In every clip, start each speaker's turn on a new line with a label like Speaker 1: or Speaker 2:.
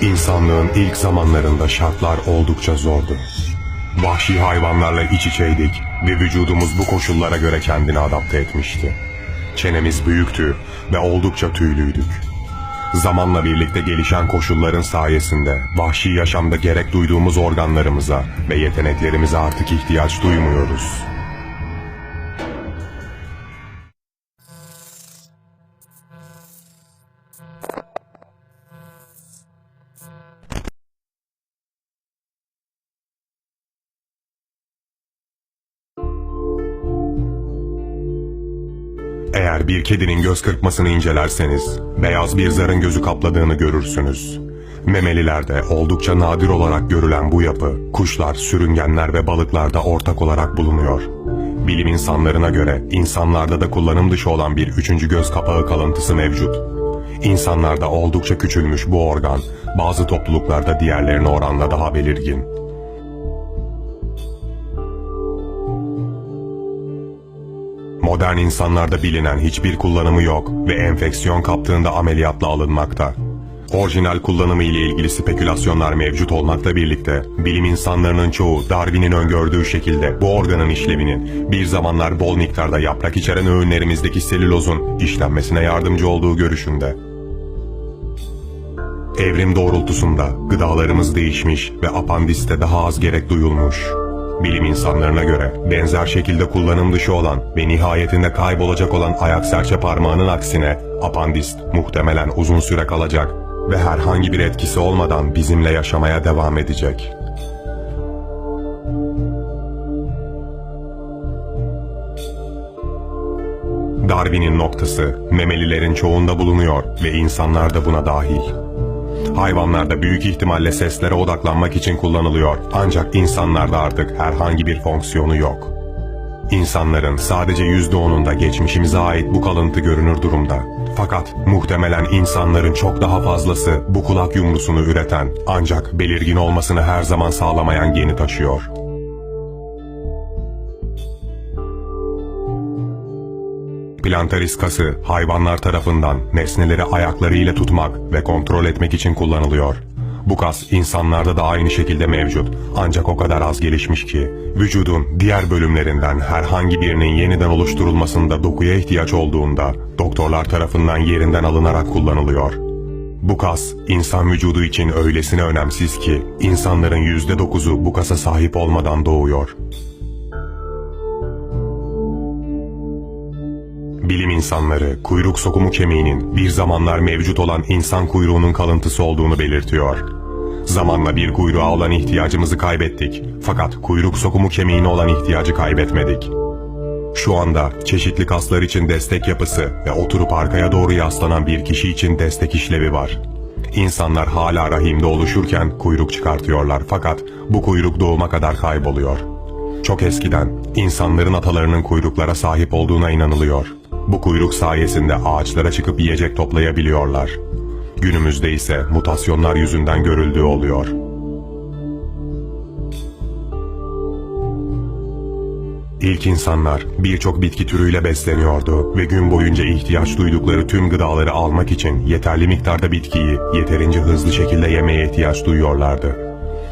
Speaker 1: İnsanlığın ilk zamanlarında şartlar oldukça zordu. Vahşi hayvanlarla iç içeydik ve vücudumuz bu koşullara göre kendini adapte etmişti. Çenemiz büyüktü ve oldukça tüylüydük. Zamanla birlikte gelişen koşulların sayesinde vahşi yaşamda gerek duyduğumuz organlarımıza ve yeteneklerimize artık ihtiyaç duymuyoruz. Eğer bir kedinin göz kırpmasını incelerseniz, beyaz bir zarın gözü kapladığını görürsünüz. Memelilerde oldukça nadir olarak görülen bu yapı, kuşlar, sürüngenler ve balıklarda ortak olarak bulunuyor. Bilim insanlarına göre insanlarda da kullanım dışı olan bir üçüncü göz kapağı kalıntısı mevcut. İnsanlarda oldukça küçülmüş bu organ, bazı topluluklarda diğerlerine oranla daha belirgin. Modern insanlarda bilinen hiçbir kullanımı yok ve enfeksiyon kaptığında ameliyatla alınmakta. Orijinal kullanımı ile ilgili spekülasyonlar mevcut olmakla birlikte bilim insanlarının çoğu Darwin'in öngördüğü şekilde bu organın işlevinin bir zamanlar bol miktarda yaprak içeren öğünlerimizdeki selülozun işlenmesine yardımcı olduğu görüşünde. Evrim doğrultusunda gıdalarımız değişmiş ve apandiste daha az gerek duyulmuş. Bilim insanlarına göre benzer şekilde kullanım dışı olan ve nihayetinde kaybolacak olan ayak serçe parmağının aksine apandist muhtemelen uzun süre kalacak ve herhangi bir etkisi olmadan bizimle yaşamaya devam edecek. Darwin'in noktası memelilerin çoğunda bulunuyor ve insanlar da buna dahil. Hayvanlarda büyük ihtimalle seslere odaklanmak için kullanılıyor ancak insanlarda artık herhangi bir fonksiyonu yok. İnsanların sadece %10'unda geçmişimize ait bu kalıntı görünür durumda. Fakat muhtemelen insanların çok daha fazlası bu kulak yumrusunu üreten ancak belirgin olmasını her zaman sağlamayan geni taşıyor. Plantaris kası hayvanlar tarafından nesneleri ayaklarıyla tutmak ve kontrol etmek için kullanılıyor. Bu kas insanlarda da aynı şekilde mevcut ancak o kadar az gelişmiş ki vücudun diğer bölümlerinden herhangi birinin yeniden oluşturulmasında dokuya ihtiyaç olduğunda doktorlar tarafından yerinden alınarak kullanılıyor. Bu kas insan vücudu için öylesine önemsiz ki insanların %9'u bu kasa sahip olmadan doğuyor. Bilim insanları kuyruk sokumu kemiğinin bir zamanlar mevcut olan insan kuyruğunun kalıntısı olduğunu belirtiyor. Zamanla bir kuyruğa olan ihtiyacımızı kaybettik fakat kuyruk sokumu kemiğine olan ihtiyacı kaybetmedik. Şu anda çeşitli kaslar için destek yapısı ve oturup arkaya doğru yaslanan bir kişi için destek işlevi var. İnsanlar hala rahimde oluşurken kuyruk çıkartıyorlar fakat bu kuyruk doğuma kadar kayboluyor. Çok eskiden insanların atalarının kuyruklara sahip olduğuna inanılıyor. Bu kuyruk sayesinde ağaçlara çıkıp yiyecek toplayabiliyorlar. Günümüzde ise mutasyonlar yüzünden görüldüğü oluyor. İlk insanlar birçok bitki türüyle besleniyordu ve gün boyunca ihtiyaç duydukları tüm gıdaları almak için yeterli miktarda bitkiyi yeterince hızlı şekilde yemeye ihtiyaç duyuyorlardı.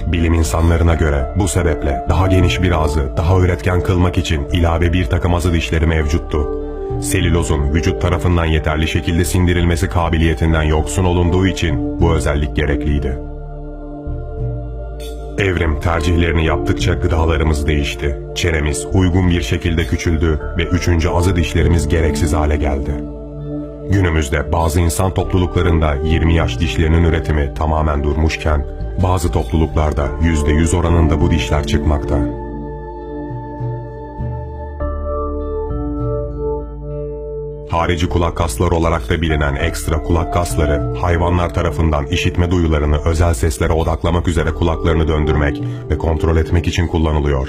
Speaker 1: Bilim insanlarına göre bu sebeple daha geniş bir ağzı daha üretken kılmak için ilave bir takım azı dişleri mevcuttu. Selülozun vücut tarafından yeterli şekilde sindirilmesi kabiliyetinden yoksun olunduğu için bu özellik gerekliydi. Evrim tercihlerini yaptıkça gıdalarımız değişti. Çenemiz uygun bir şekilde küçüldü ve üçüncü azı dişlerimiz gereksiz hale geldi. Günümüzde bazı insan topluluklarında 20 yaş dişlerinin üretimi tamamen durmuşken bazı topluluklarda %100 oranında bu dişler çıkmakta. Harici kulak kasları olarak da bilinen ekstra kulak kasları hayvanlar tarafından işitme duyularını özel seslere odaklamak üzere kulaklarını döndürmek ve kontrol etmek için kullanılıyor.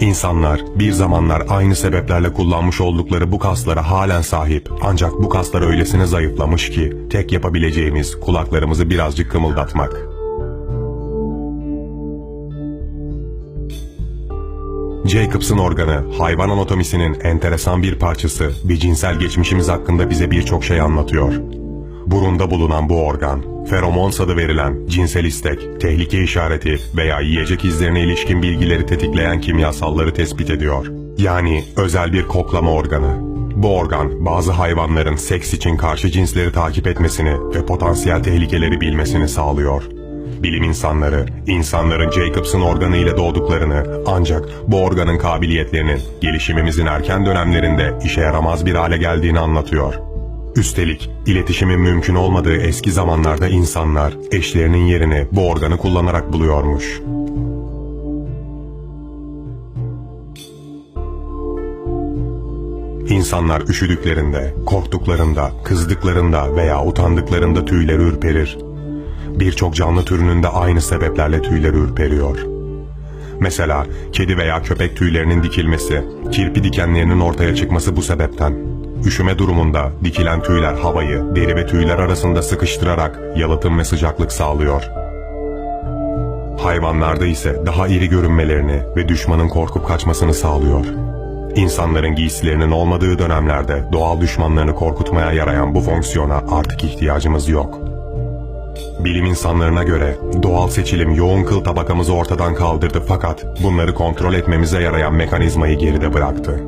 Speaker 1: İnsanlar bir zamanlar aynı sebeplerle kullanmış oldukları bu kaslara halen sahip ancak bu kaslar öylesine zayıflamış ki tek yapabileceğimiz kulaklarımızı birazcık kımıldatmak. Jacobs'ın organı hayvan anatomisinin enteresan bir parçası bir cinsel geçmişimiz hakkında bize birçok şey anlatıyor. Burunda bulunan bu organ, feromons adı verilen cinsel istek, tehlike işareti veya yiyecek izlerine ilişkin bilgileri tetikleyen kimyasalları tespit ediyor. Yani özel bir koklama organı. Bu organ bazı hayvanların seks için karşı cinsleri takip etmesini ve potansiyel tehlikeleri bilmesini sağlıyor. Bilim insanları, insanların Jacobs'ın organı ile doğduklarını ancak bu organın kabiliyetlerinin gelişimimizin erken dönemlerinde işe yaramaz bir hale geldiğini anlatıyor. Üstelik iletişimin mümkün olmadığı eski zamanlarda insanlar eşlerinin yerini bu organı kullanarak buluyormuş. İnsanlar üşüdüklerinde, korktuklarında, kızdıklarında veya utandıklarında tüyleri ürperir. Birçok canlı türünün de aynı sebeplerle tüyleri ürperiyor. Mesela kedi veya köpek tüylerinin dikilmesi, kirpi dikenlerinin ortaya çıkması bu sebepten. Üşüme durumunda dikilen tüyler havayı deri ve tüyler arasında sıkıştırarak yalıtım ve sıcaklık sağlıyor. Hayvanlarda ise daha iri görünmelerini ve düşmanın korkup kaçmasını sağlıyor. İnsanların giysilerinin olmadığı dönemlerde doğal düşmanlarını korkutmaya yarayan bu fonksiyona artık ihtiyacımız yok. Bilim insanlarına göre doğal seçilim yoğun kıl tabakamızı ortadan kaldırdı fakat bunları kontrol etmemize yarayan mekanizmayı geride bıraktı.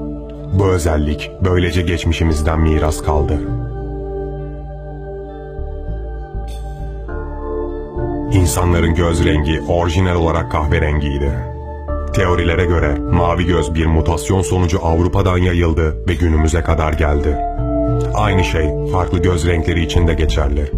Speaker 1: Bu özellik böylece geçmişimizden miras kaldı. İnsanların göz rengi orijinal olarak kahverengiydi. Teorilere göre mavi göz bir mutasyon sonucu Avrupa'dan yayıldı ve günümüze kadar geldi. Aynı şey farklı göz renkleri için de geçerli.